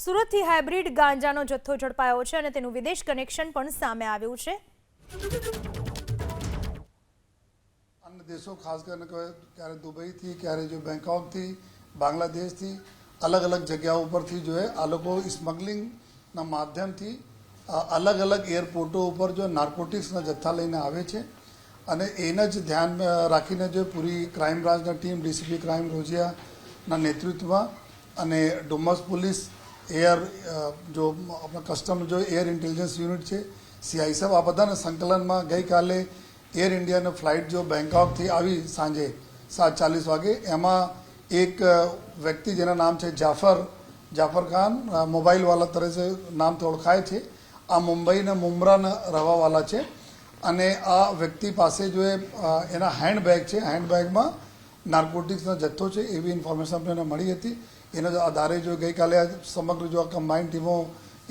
સુરતથી હાઇબ્રિડ ગાંજાનો જથ્થો ઝડપાયો છે અને તેનું વિદેશ કનેક્શન પણ સામે આવ્યું છે. અન્ય દેશો ખાસ કરીને ક્યારે દુબઈથી, ક્યારે જો બેંકોકથી, બાંગ્લાદેશથી અલગ અલગ જગ્યાઓ ઉપરથી જો આ લોકો સ્મગલિંગના માધ્યમથી અલગ અલગ એરપોર્ટો ઉપર જો નાર્કોટિક્સના જથ્થા લઈને આવે છે. અને એને જ ધ્યાન રાખીને જો પૂરી ક્રાઇમ બ્રાન્ચના ટીમ, ડીસીપી ક્રાઇમ રોજિયાના નેતૃત્વમાં અને ડુમસ પોલીસ એર જો આપણા કસ્ટમ, જો એર ઇન્ટેલિજન્સ યુનિટ છે સીઆઈ સાહેબ, આ બધાના સંકલનમાં ગઈકાલે એર ઇન્ડિયાની ફ્લાઇટ જો બેંકોકથી આવી સાંજે સાત ચાલીસ વાગે, એમાં એક વ્યક્તિ જેના નામ છે જાફર જાફર ખાન મોબાઈલવાલા તરીકે નામથી ઓળખાય છે, આ મુંબઈના મુમરાના રહેવાવાલા છે, અને આ વ્યક્તિ પાસે જો એના હેન્ડબેગ છે, હેન્ડબેગમાં નાર્કોટિક્સનો જથ્થો છે, એવી ઇન્ફોર્મેશન આપણને મળી હતી. એના જો આધારે જો ગઈકાલે સમગ્ર જો કમ્બાઇન્ડ ટીમો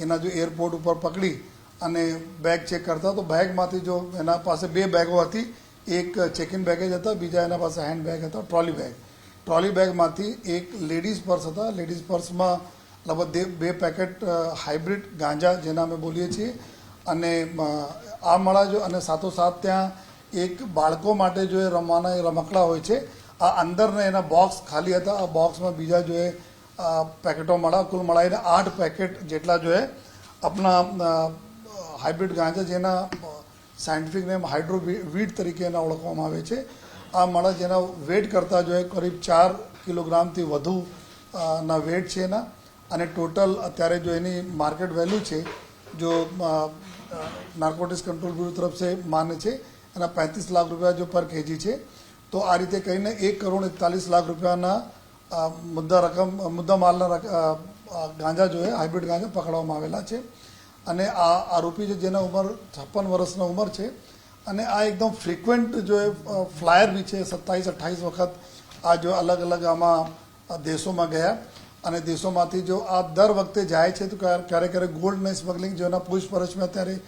એના જો એરપોર્ટ ઉપર પકડી અને બેગ ચેક કરતા, તો બેગમાંથી જો એના પાસે બે બેગો હતી. એક ચેકિન બેગેજ હતા, બીજા એના પાસે હેન્ડ બેગ હતા ટ્રોલી બેગ ટ્રોલી બેગમાંથી એક લેડીઝ પર્સ હતા. લેડીઝ પર્સમાં લગભગ બે પેકેટ હાઇબ્રિડ ગાંજા, જેના અમે બોલીએ છીએ. અને આ મળા જો અને સાથોસાથ ત્યાં એક બાળકો માટે જો એ રમવાના રમકડા હોય છે. આ અંદરના એના બોક્સ ખાલી હતા. આ બોક્સમાં બીજા જો એ પેકેટો મળ્યા, કુલ મળાઈને આઠ પેકેટ જેટલા જોઈએ આપણા હાઇબ્રિડ ગાંજા જેના સાયન્ટિફિક નેમ હાઇડ્રો વીટ તરીકે એને ઓળખવામાં આવે છે. આ મળા જેના વેટ કરતાં જોઈએ કરીબ ચાર કિલોગ્રામથી વધુ ના વેટ છે એના. અને ટોટલ અત્યારે જો એની માર્કેટ વેલ્યુ છે, જો નાર્કોટિક્સ કંટ્રોલ બ્યુરો તરફ માને છે, એના પાંત્રીસ લાખ રૂપિયા જો પર કેજી છે, તો આ રીતે કહીને એક કરોડ એકતાલીસ લાખ રૂપિયાના મુદ્દા રકમ મુદ્દા માલના ગાંજા જોઈએ હાઇબ્રિડ ગાંજા પકડવામાં આવેલા છે. અને આ આરોપી છે જેના ઉંમર છપ્પન વર્ષના ઉંમર છે. અને આ એકદમ ફ્રિકવન્ટ જો એ ફ્લાયર બી છે, સત્તાવીસ, અઠ્ઠાવીસ વખત આ જો અલગ અલગ આમાં દેશોમાં ગયા. અને દેશોમાંથી જો આ દર વખતે જાય છે, તો ક્યારે, ક્યારેક ક્યારેક ગોલ્ડને સ્મગલિંગ જો એના પૂછપરછમાં અત્યારે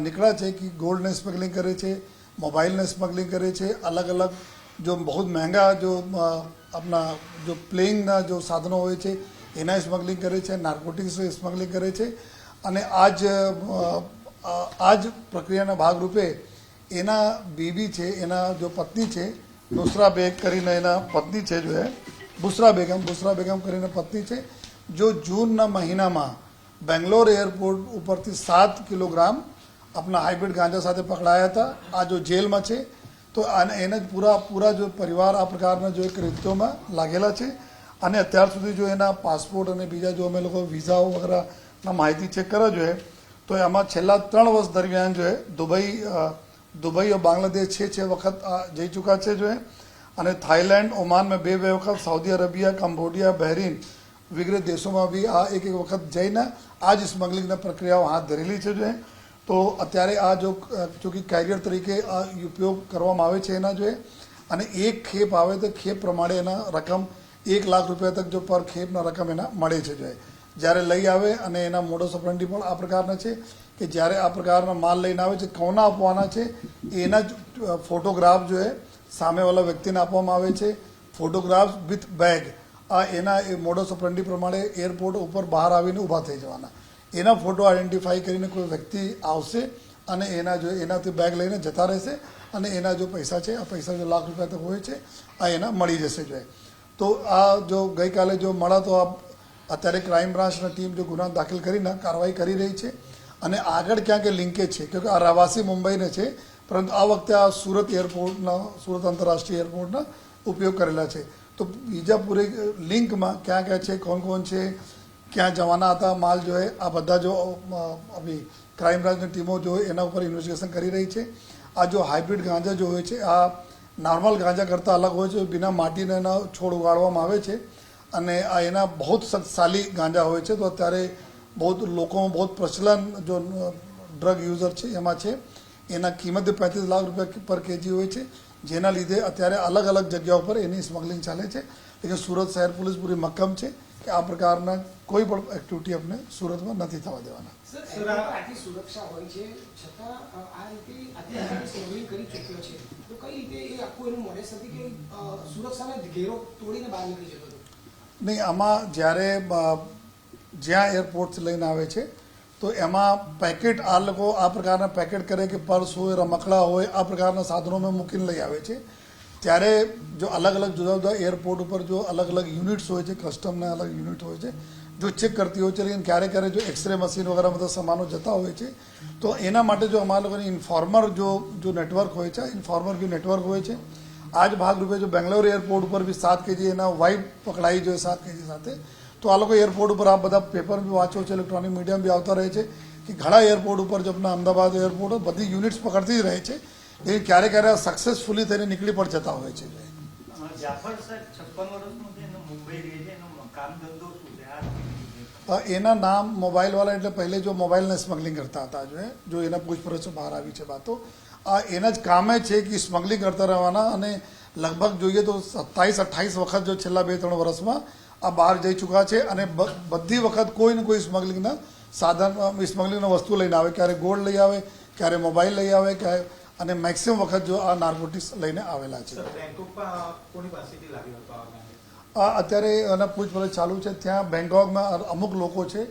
નીકળ્યા છે કે ગોલ્ડને સ્મગલિંગ કરે છે, મોબાઈલને સ્મગલિંગ કરે છે, અલગ અલગ જો બહુ મહેંગા જો આપણા જો પ્લેઇંગના જો સાધનો હોય છે એના સ્મગલિંગ કરે છે નાર્કોટિક્સ સ્મગલિંગ કરે છે અને આ જ આ જ પ્રક્રિયાના ભાગરૂપે એના બીબી છે એના જો પત્ની છે નુસરા બેગ કરીને એના પત્ની છે જો એ બુસરા બેગમ બુસરા બેગમ કરીને પત્ની છે જો જૂનના મહિનામાં બેંગ્લોર એરપોર્ટ ઉપરથી સાત કિલોગ્રામ આપણા હાઇબ્રિડ ગાંજા સાથે પકડાયા હતા આ જો જેલમાં છે તો આને એને જ પૂરા પૂરા જો પરિવાર આ પ્રકારના જો એક કૃત્યોમાં લાગેલા છે. અને અત્યાર સુધી જો એના પાસપોર્ટ અને બીજા જો અમે લોકો વિઝાઓ વગેરેના માહિતી ચેક કરવા જોઈએ તો એમાં છેલ્લા ત્રણ વર્ષ દરમિયાન જોએ દુબઈ દુબઈ બાંગ્લાદેશ છે છે વખત જઈ ચૂક્યા છે જો અને થાઇલેન્ડ ઓમાનમાં બે બે વખત સાઉદી અરેબિયા, કંબોડિયા, બહેરીન વગેરે દેશોમાં બી આ એક એક વખત જઈને આ જ સ્મગલિંગના પ્રક્રિયાઓ હાથ ધરેલી છે જોઈએ તો અત્યારે આ જો ચૂંકि કેરિયર તરીકે આ ઉપયોગ કરવામાં આવે છે એના જોઈએ. અને એક ખેપ આવે તો ખેપ પ્રમાણે એના રકમ એક લાખ રૂપિયા તક જો પર ખેપના રકમ એના મળે છે જોઈએ. જ્યારે લઈ આવે અને એના મોડો સપરંડી પણ આ પ્રકારના છે કે જ્યારે આ પ્રકારના માલ લઈને આવે છે, કોના આપવાના છે, એના જ ફોટોગ્રાફ જોઈએ સામેવાળા વ્યક્તિને આપવામાં આવે છે. ફોટોગ્રાફ વિથ બેગ આ એના એ મોડો સપરંડી પ્રમાણે એરપોર્ટ ઉપર બહાર આવીને ઊભા થઈ જવાના. એના ફોટો આઈડેન્ટિફાઈ કરીને કોઈ વ્યક્તિ આવશે અને એના જો એનાથી બેગ લઈને જતા રહેશે અને એના જો પૈસા છે, આ પૈસા જો લાખ રૂપિયા તક હોય છે, આ એના મળી જશે જો તો આ જો ગઈકાલે જો મળા તો આ અત્યારે ક્રાઇમ બ્રાન્ચની ટીમ જો ગુના દાખલ કરીને કાર્યવાહી કરી રહી છે અને આગળ ક્યાંક લિંકેજ છે કે આ રહેવાસી મુંબઈને છે, પરંતુ આ વખતે આ સુરત એરપોર્ટના સુરત આંતરરાષ્ટ્રીય એરપોર્ટના ઉપયોગ કરેલા છે. તો બીજા પૂરે લિંકમાં ક્યાં ક્યાં છે, કોણ કોણ છે ક્યાં જવાના હતા, માલ જો આ બધા જો ક્રાઇમ બ્રાન્ચની ટીમો જો એના ઉપર ઇન્વેસ્ટિગેશન કરી રહી છે. આ જો હાઇબ્રિડ ગાંજા જો હોય છે, આ નોર્મલ ગાંજા કરતાં અલગ હોય છે, બિના માટીના એના છોડ ઉગાડવામાં આવે છે અને આ એના બહુ શક્તિશાળી ગાંજા હોય છે. તો અત્યારે બહુ લોકોમાં બહુ પ્રચલન જો ડ્રગ યુઝર છે, એમાં છે. એના કિંમત પાંત્રીસ લાખ રૂપિયા પર કેજી હોય છે. જેના લીધે અત્યારે અલગ અલગ જગ્યાઓ પર એની સ્મગલિંગ ચાલે છે. એટલે સુરત શહેર પોલીસ પૂરી મક્કમ છે કે આ પ્રકારના કોઈ પણ એક્ટિવિટી આપણે સુરતમાં નથી થવા દેવાના. નહીં આમાં જ્યારે જ્યાં એરપોર્ટ લઈને આવે છે તો એમાં પેકેટ આ લોકો આ પ્રકારના પેકેટ કરે કે પર્સ હોય, રમકડા હોય, આ પ્રકારના સાધનોમાં મૂકીને લઈ આવે છે. ત્યારે જો અલગ અલગ જુદા જુદા એરપોર્ટ ઉપર જો અલગ અલગ યુનિટ્સ હોય છે કસ્ટમના અલગ યુનિટ હોય છે, જો ચેક કરતી હોય છે, લેકિન ક્યારે ક્યારે જો એક્સરે મશીન વગેરે બધા સામાનો જતા હોય છે, તો એના માટે જો અમારા લોકોની ઇન્ફોર્મર જો જો નેટવર્ક હોય છે ઇન્ફોર્મર બી નેટવર્ક હોય છે આ જ ભાગરૂપે જો બેંગ્લોર એરપોર્ટ ઉપર બી સાત કેજી એના વાઇટ પકડાઈ જોઈએ સાત કેજી સાથે તો આ લોકો એરપોર્ટ ઉપર આ બધા પેપર બી વાંચો છે ઇલેક્ટ્રોનિક મીડિયમ બી આવતા રહે છે કે ઘણા એરપોર્ટ ઉપર જો આપણા અમદાવાદ એરપોર્ટ બધી યુનિટ્સ પકડતી જ રહે છે. એ ક્યારે ક્યારે સક્સેસફુલી થઈને નીકળી પણ જતા હોય છે. એના નામ મોબાઈલવાળા એટલે પહેલે જો મોબાઈલને સ્મગલિંગ કરતા હતા જો જો એના પૂછપરછો બહાર આવી છે વાતો. આ એના જ કામે છે કે સ્મગલિંગ કરતા રહેવાના અને લગભગ જોઈએ તો સત્તાવીસ અઠ્ઠાવીસ વખત જો છેલ્લા બે ત્રણ વર્ષમાં આ બહાર જઈ ચૂક્યા છે અને બધી વખત કોઈ ને કોઈ સ્મગલિંગના સાધન સ્મગલિંગના વસ્તુ લઈને આવે. ક્યારે ગોલ્ડ લઈ આવે ક્યારે મોબાઈલ લઈ આવે ક્યારે અને મેક્સિમમ વખત જો આ નાર્કોટિક્સ લઈને આવેલા છે. અત્યારે એના પૂછપરછ ચાલુ છે. ત્યાં બેંગકોકમાં અમુક લોકો છે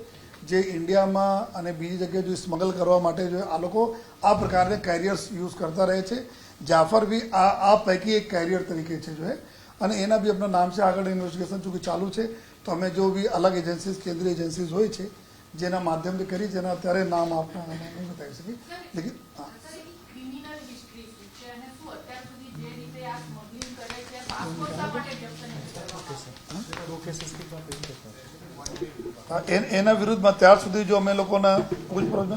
જે ઇન્ડિયામાં અને બીજી જગ્યાએ જો સ્મગલ કરવા માટે જો આ લોકો આ પ્રકારના કેરિયર્સ યુઝ કરતા રહે છે. જાફર બી આ આ પૈકી એક કેરિયર તરીકે છે જો હે. અને એના બી આપણા નામ છે, આગળ ઇન્વેસ્ટિગેશન ચૂંકિ ચાલુ છે. તો અમે જો બી અલગ એજન્સીઝ કેન્દ્રીય એજન્સીઝ હોય છે, જેના માધ્યમથી કરી જેના અત્યારે નામ આપણા નહીં બતાવી શકીએ લેકિન એના વિરુદ્ધમાં ત્યાર સુધી જો અમે લોકોના પૂછપરછ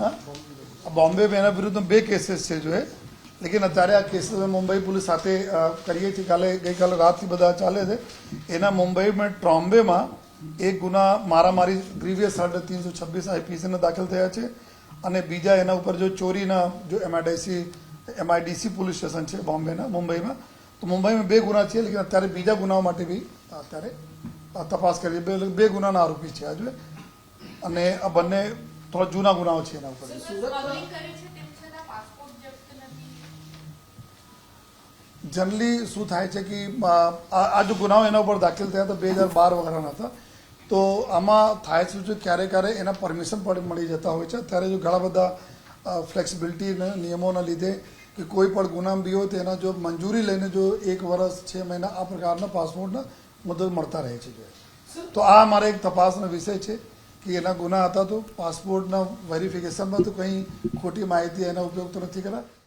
બોમ્બે એના વિરુદ્ધમાં બે કેસીસ છે જો એ. લેકિન અત્યારે આ કેસ અમે મુંબઈ પોલીસ સાથે કરીએ છીએ. કાલે ગઈકાલે રાતથી બધા ચાલે છે. એના મુંબઈમાં ટ્રોમ્બેમાં એક ગુના મારામારી ગ્રીવિયસ હર્ડ તીનસો છવ્વીસ આઈપીસીના દાખલ થયા છે અને બીજા એના ઉપર જો ચોરીના જો એમઆઈડીસી એમઆઈડીસી પોલીસ સ્ટેશન છે બોમ્બેના મુંબઈમાં. તો મુંબઈમાં બે ગુના છે લેકિન અત્યારે બીજા ગુનાઓ માટે બી અત્યારે તપાસ કરી બે બે ગુનાના આરોપી છે આજે. અને આ બંને થોડા જૂના ગુનાઓ છે એના ઉપર. જનરલી શું થાય છે કે આ જો ગુનાઓ એના ઉપર દાખલ થયા હતા, બે હજાર બાર વગેરેના હતા, તો આમાં થાય છે, ક્યારે ક્યારે એના પરમિશન પણ મળી જતા હોય છે. ત્યારે જો ઘણા બધા ફ્લેક્સિબિલિટી નિયમોના લીધે કે કોઈ પણ ગુનામ બી હોય તેના જો મંજૂરી લઈને જો એક વર્ષ, છ મહિના આ પ્રકારના પાસપોર્ટના મદદ મળતા રહે છે. તો આ મારે એક તપાસનો વિષય છે કે એના ગુના હતા તો પાસપોર્ટના વેરિફિકેશનમાં તો કંઈ ખોટી માહિતી એના ઉપયોગ તો નથી કર્યા?